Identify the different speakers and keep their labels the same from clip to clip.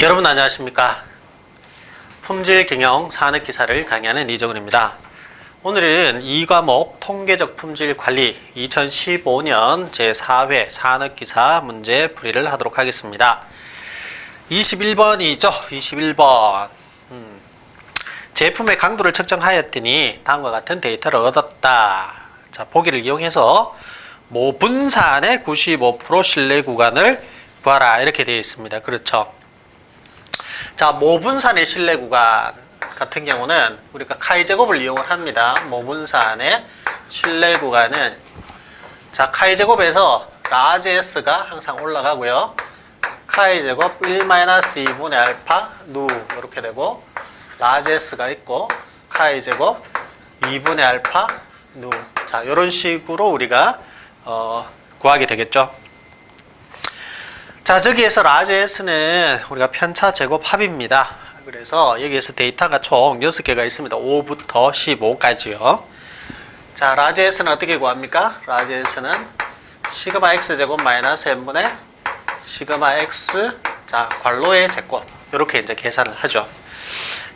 Speaker 1: 여러분 안녕하십니까? 품질 경영 산업 기사를 강의하는 이정은입니다. 오늘은 이 과목 통계적 품질 관리 2015년 제4회 산업 기사 문제 풀이를 하도록 하겠습니다. 21번이죠? 21번. 음. 제품의 강도를 측정하였더니 다음과 같은 데이터를 얻었다. 자 보기를 이용해서 모 분산의 95% 신뢰 구간을 구하라. 이렇게 되어 있습니다. 그렇죠 자, 모분산의 신뢰 구간 같은 경우는 우리가 카이 제곱을 이용을 합니다. 모분산의 신뢰 구간은 자, 카이 제곱에서 라지 s가 항상 올라가고요. 카이 제곱 1-2분의 알파 누 이렇게 되고 라지 s가 있고 카이 제곱 2분의 알파 누. 자, 이런 식으로 우리가 어, 구하게 되겠죠. 자, 저기에서 라지에스는 우리가 편차 제곱 합입니다. 그래서 여기에서 데이터가 총 6개가 있습니다. 5부터 15까지요. 자, 라지에스는 어떻게 구합니까? 라지에스는 시그마 x 제곱 마이너스 n분의 시그마 x 자, 괄로의 제곱 이렇게 이제 계산을 하죠.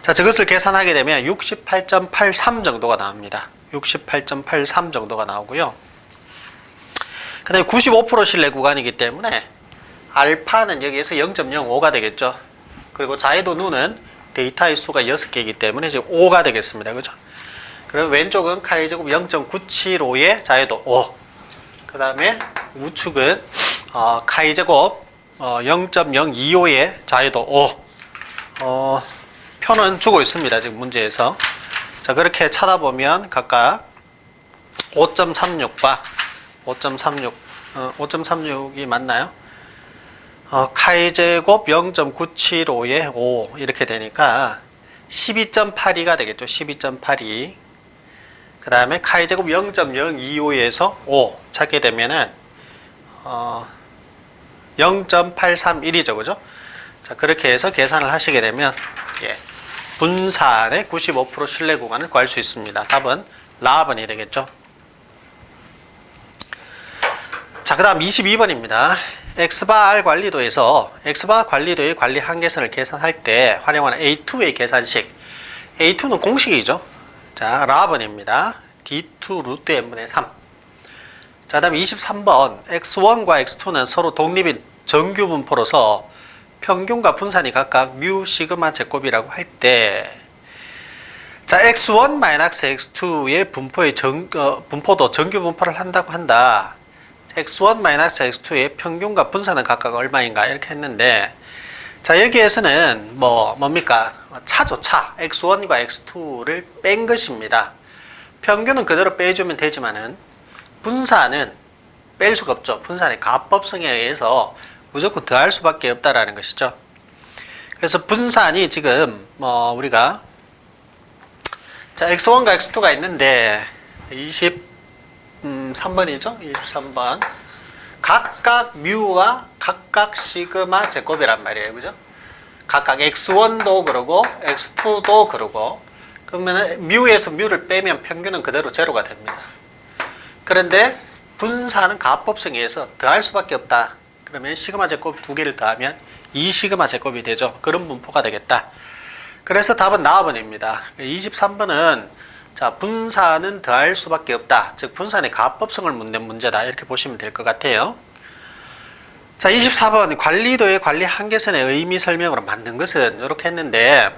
Speaker 1: 자, 저것을 계산하게 되면 68.83 정도가 나옵니다. 68.83 정도가 나오고요. 그 다음에 95% 신뢰 구간이기 때문에 알파는 여기에서 0.05가 되겠죠. 그리고 자이도 누는 데이터의 수가 6개이기 때문에 지금 5가 되겠습니다. 그죠? 그럼 왼쪽은 카이 제곱 0.975의 자이도 5. 그 다음에 우측은 어, 카이 제곱 어, 0.025의 자이도 5. 어, 표는 주고 있습니다. 지금 문제에서. 자, 그렇게 찾아보면 각각 5.36과 5.36, 어, 5.36이 맞나요? 어, 카이 제곱 0.975에 5 이렇게 되니까 12.82가 되겠죠. 12.82. 그 다음에 카이 제곱 0.025에서 5 찾게 되면은 어, 0.831이죠. 그죠? 자, 그렇게 해서 계산을 하시게 되면 예, 분산의 95% 신뢰 구간을 구할 수 있습니다. 답은 라번이 되겠죠. 자, 그 다음 22번입니다. X바 관리도에서 X바 관리도의 관리 한계선을 계산할 때 활용하는 A2의 계산식. A2는 공식이죠. 자, 라번입니다. D2 루트 n분의 3. 자, 다음 23번. X1과 X2는 서로 독립인 정규 분포로서 평균과 분산이 각각 뮤 시그마 제곱이라고 할 때, 자, X1 X2의 분포의 정, 어, 분포도 정규 분포를 한다고 한다. X1 x2의 평균과 분산은 각각 얼마인가 이렇게 했는데 자 여기에서는 뭐 뭡니까? 차죠 차 x1과 x2를 뺀 것입니다. 평균은 그대로 빼주면 되지만은 분산은 뺄 수가 없죠. 분산의 가법성에 의해서 무조건 더할 수밖에 없다라는 것이죠. 그래서 분산이 지금 뭐 우리가 자 x1과 x2가 있는데 20 음, 3번이죠. 23번. 각각 뮤와 각각 시그마 제곱이란 말이에요. 그죠? 각각 x1도 그러고 x2도 그러고 그러면 뮤에서 뮤를 빼면 평균은 그대로 제로가 됩니다. 그런데 분사는 가법성에 의해서 더할 수밖에 없다. 그러면 시그마 제곱 두 개를 더하면 2 시그마 제곱이 되죠. 그런 분포가 되겠다. 그래서 답은 나번입니다. 23번은 자, 분산은 더할 수밖에 없다. 즉, 분산의 가법성을 묻는 문제다. 이렇게 보시면 될 것 같아요. 자, 24번. 관리도의 관리 한계선의 의미 설명으로 만든 것은 이렇게 했는데,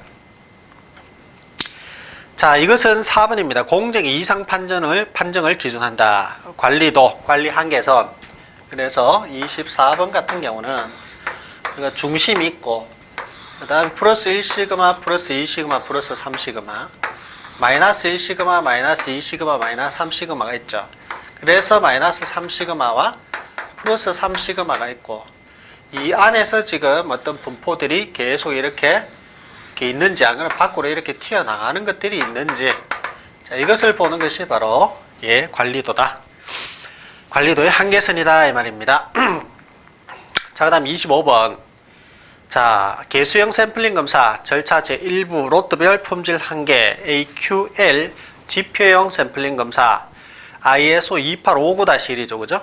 Speaker 1: 자, 이것은 4번입니다. 공정 이상 판정을, 판정을 기준한다. 관리도, 관리 한계선. 그래서 24번 같은 경우는 중심이 있고, 그 다음 플러스 1시그마, 플러스 2시그마, 플러스 3시그마. 마이너스 1시그마, 마이너스 2시그마, 마이너스 3시그마가 있죠. 그래서 마이너스 3시그마와 플러스 3시그마가 있고 이 안에서 지금 어떤 분포들이 계속 이렇게, 이렇게 있는지 아니면 밖으로 이렇게 튀어나가는 것들이 있는지 자, 이것을 보는 것이 바로 예, 관리도다. 관리도의 한계선이다 이 말입니다. 자, 그 다음 25번 자, 개수형 샘플링 검사 절차 제1부 로트별 품질 한계 AQL 지표형 샘플링 검사 ISO 2859-1이죠. 그죠?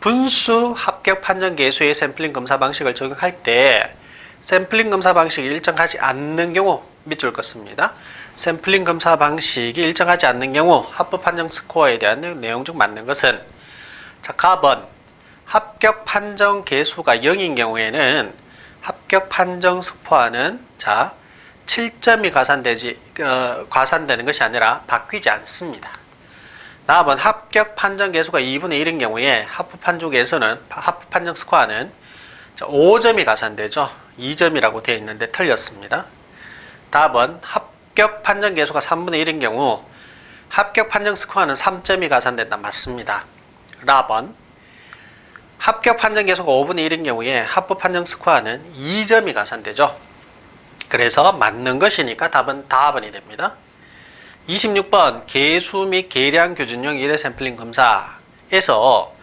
Speaker 1: 분수 합격 판정 개수의 샘플링 검사 방식을 적용할 때 샘플링 검사 방식이 일정하지 않는 경우 밑줄 긋습니다. 샘플링 검사 방식이 일정하지 않는 경우 합법 판정 스코어에 대한 내용 중 맞는 것은 자, 가번 합격 판정 개수가 0인 경우에는 합격 판정 스코어는 자 7점이 가산되지 어, 가산되는 것이 아니라 바뀌지 않습니다. 다음은 합격 판정 개수가 2분의 1인 경우에 합법 판정 개수는 합법 판정 스코어는 자, 5점이 가산되죠. 2점이라고 되어 있는데 틀렸습니다. 답은 합격 판정 개수가 3분의 1인 경우 합격 판정 스코어는 3점이 가산된다. 맞습니다. 라번 합격 판정 개수가 5분의 1인 경우에 합법 판정 스코어는 2점이 가산되죠. 그래서 맞는 것이니까 답은 답은이 됩니다. 26번 개수 및 계량 교준용 1회 샘플링 검사에서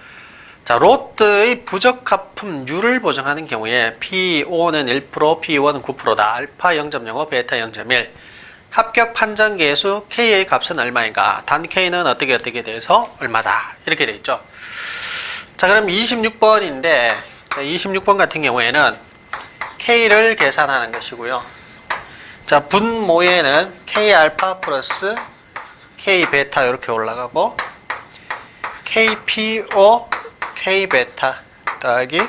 Speaker 1: 자, 롯데의 부적합품률을 보정하는 경우에 P5는 1%, P1은 9%다. 알파 0.05, 베타 0.1. 합격 판정 계수 K의 값은 얼마인가? 단 K는 어떻게 어떻게 돼서 얼마다. 이렇게 돼 있죠. 자, 그럼 26번인데 자, 26번 같은 경우에는 K를 계산하는 것이고요. 자, 분모에는 K 알파 플러스 K 베타 이렇게 올라가고 KPO K 베타 더하기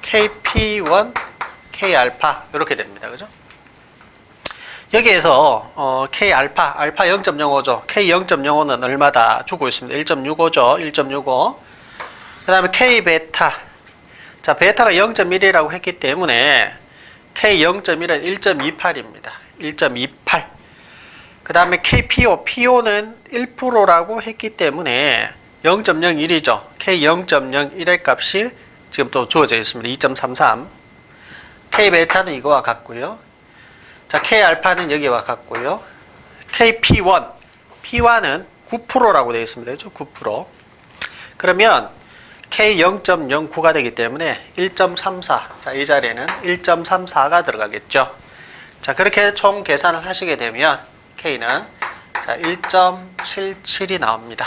Speaker 1: KP1 K 알파 이렇게 됩니다. 그죠? 여기에서 어, K 알파 알파 0.05죠. K 0.05는 얼마다 주고 있습니다. 1.65죠. 1.65. 그 다음에 K 베타 자, 베타가 0.1이라고 했기 때문에 K 0.1은 1.28입니다. 1.28. 그 다음에 KPO, PO는 1%라고 했기 때문에 0.01이죠. K 0.01의 값이 지금 또 주어져 있습니다. 2.33. K 베타는 이거와 같고요. 자, K 알파는 여기와 같고요. KP1, P1은 9%라고 되어 있습니다. 그죠? 9%. 그러면 K 0.09가 되기 때문에 1.34. 자, 이 자리에는 1.34가 들어가겠죠. 자, 그렇게 총 계산을 하시게 되면 K는 자, 1.77이 나옵니다.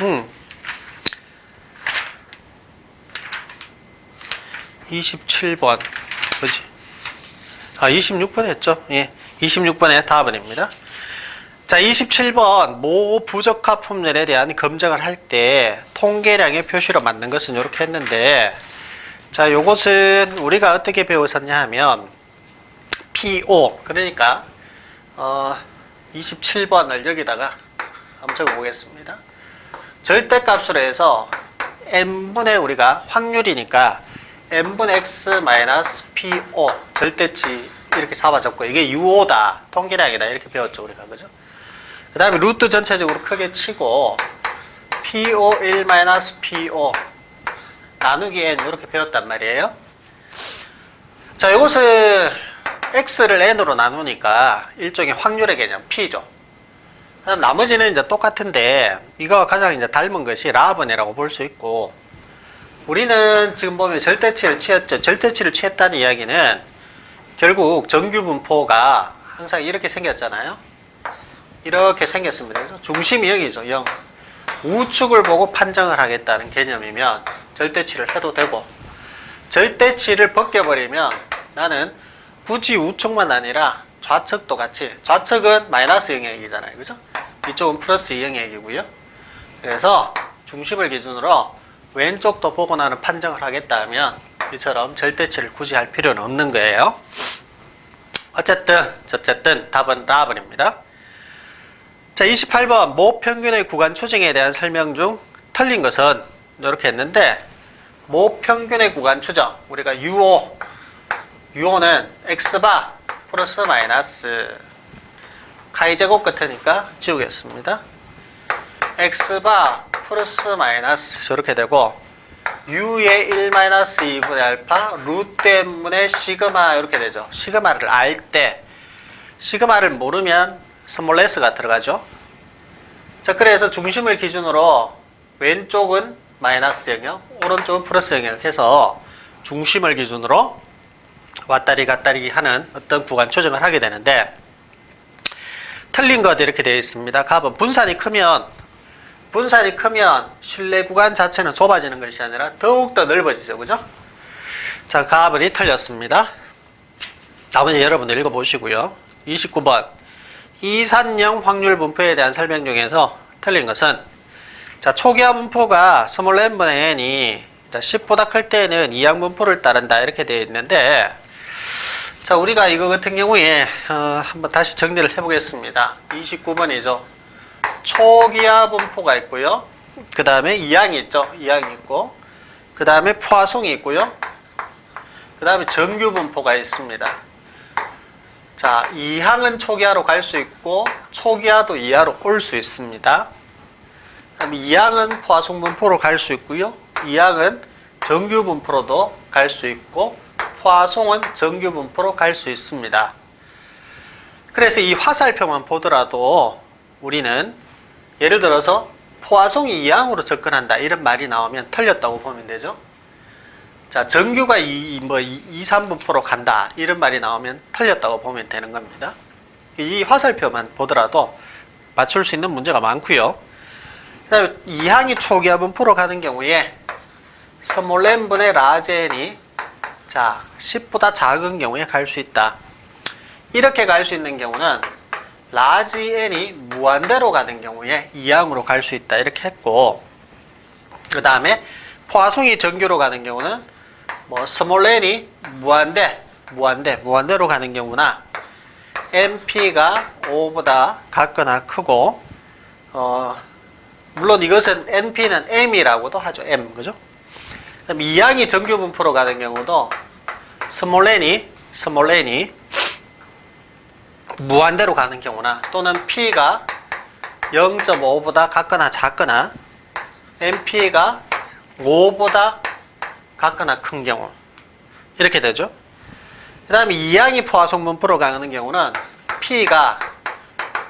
Speaker 1: 음. 27번. 뭐지? 아, 26번 했죠? 예. 26번의 답은입니다. 자, 27번 모 부적합 품률에 대한 검증을 할 때 통계량의 표시로 만든 것은 이렇게 했는데 자, 요것은 우리가 어떻게 배웠었냐 하면 PO 그러니까 어 27번을 여기다가 한번 적어 보겠습니다. 절대값으로 해서 n분의 우리가 확률이니까 n분 x 마이너스 PO 절대치 이렇게 잡아 적고 이게 UO다. 통계량이다. 이렇게 배웠죠 우리가. 그죠? 그 다음에 루트 전체적으로 크게 치고 PO1 마이너스 PO 나누기 N 이렇게 배웠단 말이에요. 자, 이것을 X를 N으로 나누니까 일종의 확률의 개념 P죠. 그다음 나머지는 이제 똑같은데 이거 가장 이제 닮은 것이 라번이라고 볼 수 있고 우리는 지금 보면 절대치를 취했죠. 절대치를 취했다는 이야기는 결국 정규 분포가 항상 이렇게 생겼잖아요. 이렇게 생겼습니다. 중심이 여기죠. 0. 우측을 보고 판정을 하겠다는 개념이면 절대치를 해도 되고 절대치를 벗겨버리면 나는 굳이 우측만 아니라 좌측도 같이 좌측은 마이너스 영역이잖아요. 그죠? 이쪽은 플러스 영역이고요. 그래서 중심을 기준으로 왼쪽도 보고 나는 판정을 하겠다 하면 이처럼 절대치를 굳이 할 필요는 없는 거예요. 어쨌든 어쨌든 답은 라번입니다. 자, 28번 모평균의 구간 추정에 대한 설명 중 틀린 것은 이렇게 했는데 모평균의 구간 추정 우리가 UO UO는 x바 플러스 마이너스 카이 제곱 같으니까 지우겠습니다. x바 플러스 마이너스 이렇게 되고 u의 1 마이너스 2분의 알파 루트 때문에 시그마 이렇게 되죠. 시그마를 알 때 시그마를 모르면 스몰 s가 들어가죠. 자, 그래서 중심을 기준으로 왼쪽은 마이너스 영역, 오른쪽은 플러스 영역 해서 중심을 기준으로 왔다리 갔다리 하는 어떤 구간 조정을 하게 되는데 틀린 것 이렇게 되어 있습니다. 값은 분산이 크면 분산이 크면 실내 구간 자체는 좁아지는 것이 아니라 더욱더 넓어지죠. 그죠? 자, 가번이 틀렸습니다. 나머지 여러분들 읽어보시고요. 29번. 이산형 확률 분포에 대한 설명 중에서 틀린 것은 자, 초기화 분포가 스몰 n분의 n이 자, 10보다 클 때는 이항 분포를 따른다 이렇게 되어 있는데 자, 우리가 이거 같은 경우에 어, 한번 다시 정리를 해 보겠습니다. 29번이죠. 초기화 분포가 있고요. 그 다음에 이항이 있죠. 이항이 있고 그 다음에 포화송이 있고요. 그 다음에 정규 분포가 있습니다. 자, 이항은 초기화로 갈 수 있고 초기화도 이하로 올 수 있습니다. 그다음에 이항은 포화송 분포로 갈 수 있고요. 이항은 정규 분포로도 갈 수 있고 포화송은 정규 분포로 갈 수 있습니다. 그래서 이 화살표만 보더라도 우리는 예를 들어서 포화송이 이항으로 접근한다 이런 말이 나오면 틀렸다고 보면 되죠. 자, 정규가 2, 뭐 2, 3분포로 간다. 이런 말이 나오면 틀렸다고 보면 되는 겁니다. 이 화살표만 보더라도 맞출 수 있는 문제가 많고요. 이항이 초기화 분포로 가는 경우에 스몰 n분의 라지 n이 자, 10보다 작은 경우에 갈 수 있다. 이렇게 갈 수 있는 경우는 라지 n이 무한대로 가는 경우에 이항으로 갈 수 있다. 이렇게 했고 그 다음에 포화송이 정규로 가는 경우는 뭐 스몰 n이 무한대, 무한대, 무한대로 가는 경우나 np가 5보다 같거나 크고 어 물론 이것은 np는 m이라고도 하죠. m 그죠? 그럼 이항이 정규 분포로 가는 경우도 스몰 n이 스몰 n이 무한대로 가는 경우나 또는 p가 0.5보다 같거나 작거나 np가 5보다 같거나 큰 경우 이렇게 되죠. 그 다음에 이항이 포화송 분포로 가는 경우는 P가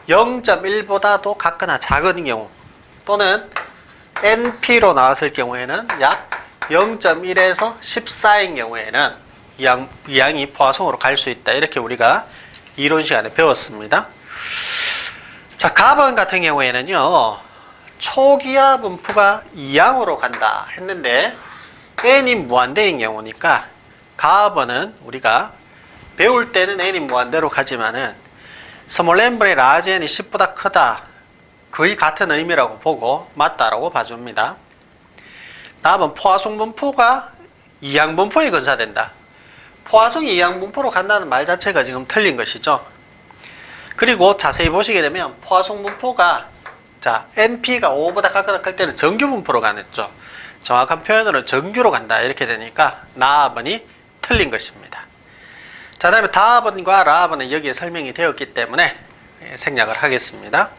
Speaker 1: 0.1보다도 같거나 작은 경우 또는 NP로 나왔을 경우에는 약 0.1에서 14인 경우에는 이항, 이항이 포화송으로 갈 수 있다. 이렇게 우리가 이론 시간에 배웠습니다. 자, 가번 같은 경우에는요, 초기화 분포가 이항으로 간다 했는데, n이 무한대인 경우니까 가번은 우리가 배울 때는 n이 무한대로 가지만은 스몰 n분의 라지 n이 10보다 크다 거의 같은 의미라고 보고 맞다라고 봐줍니다. 다음은 포화송 분포가 이항 분포에 근사된다. 포화송이 이항 분포로 간다는 말 자체가 지금 틀린 것이죠. 그리고 자세히 보시게 되면 포화송 분포가 자 NP가 5보다 같거나 클 때는 정규 분포로 가겠죠. 정확한 표현으로 정규로 간다 이렇게 되니까 나번이 틀린 것입니다. 자 다음에 다번과 라번은 여기에 설명이 되었기 때문에 생략을 하겠습니다.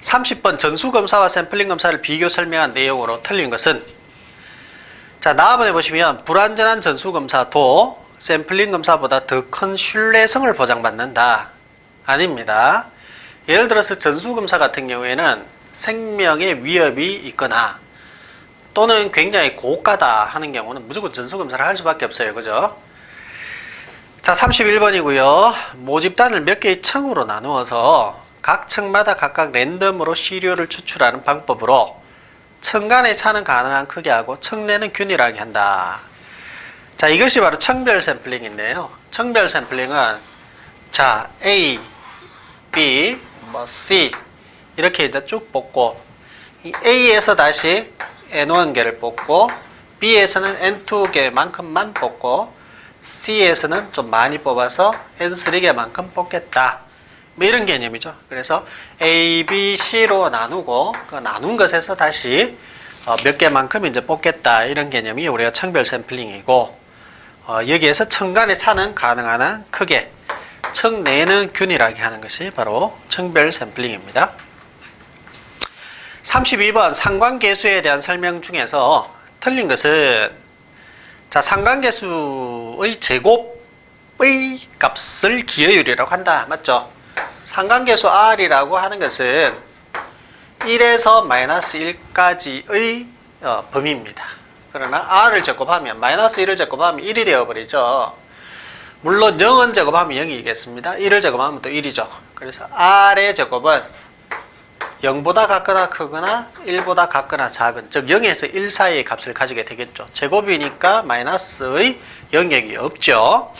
Speaker 1: 30번 전수검사와 샘플링 검사를 비교 설명한 내용으로 틀린 것은 자 나번에 보시면 불완전한 전수검사도 샘플링 검사보다 더 큰 신뢰성을 보장받는다. 아닙니다. 예를 들어서 전수검사 같은 경우에는 생명의 위협이 있거나 또는 굉장히 고가다 하는 경우는 무조건 전수검사를 할 수밖에 없어요. 그죠? 자, 31번이고요. 모집단을 몇 개의 층으로 나누어서 각 층마다 각각 랜덤으로 시료를 추출하는 방법으로 층 간의 차는 가능한 크게 하고 층 내는 균일하게 한다. 자, 이것이 바로 층별 샘플링인데요. 층별 샘플링은 자, A, B, 뭐 C 이렇게 이제 쭉 뽑고 이 A에서 다시 N1 개를 뽑고 B에서는 N2 개만큼만 뽑고 C에서는 좀 많이 뽑아서 N3 개만큼 뽑겠다. 뭐 이런 개념이죠. 그래서 A, B, C로 나누고 그 나눈 것에서 다시 어, 몇 개만큼 이제 뽑겠다. 이런 개념이 우리가 청별 샘플링이고 어, 여기에서 청 간의 차는 가능한 한 크게 청 내는 균일하게 하는 것이 바로 청별 샘플링입니다. 32번 상관계수에 대한 설명 중에서 틀린 것은 자 상관계수의 제곱의 값을 기여율이라고 한다. 맞죠? 상관계수 R이라고 하는 것은 1에서 마이너스 1까지의 어, 범위입니다. 그러나 R을 제곱하면 마이너스 1을 제곱하면 1이 되어버리죠. 물론 0은 제곱하면 0이겠습니다. 1을 제곱하면 또 1이죠. 그래서 R의 제곱은 0보다 같거나 크거나 1보다 같거나 작은 즉 0에서 1 사이의 값을 가지게 되겠죠. 제곱이니까 마이너스의 영역이 없죠.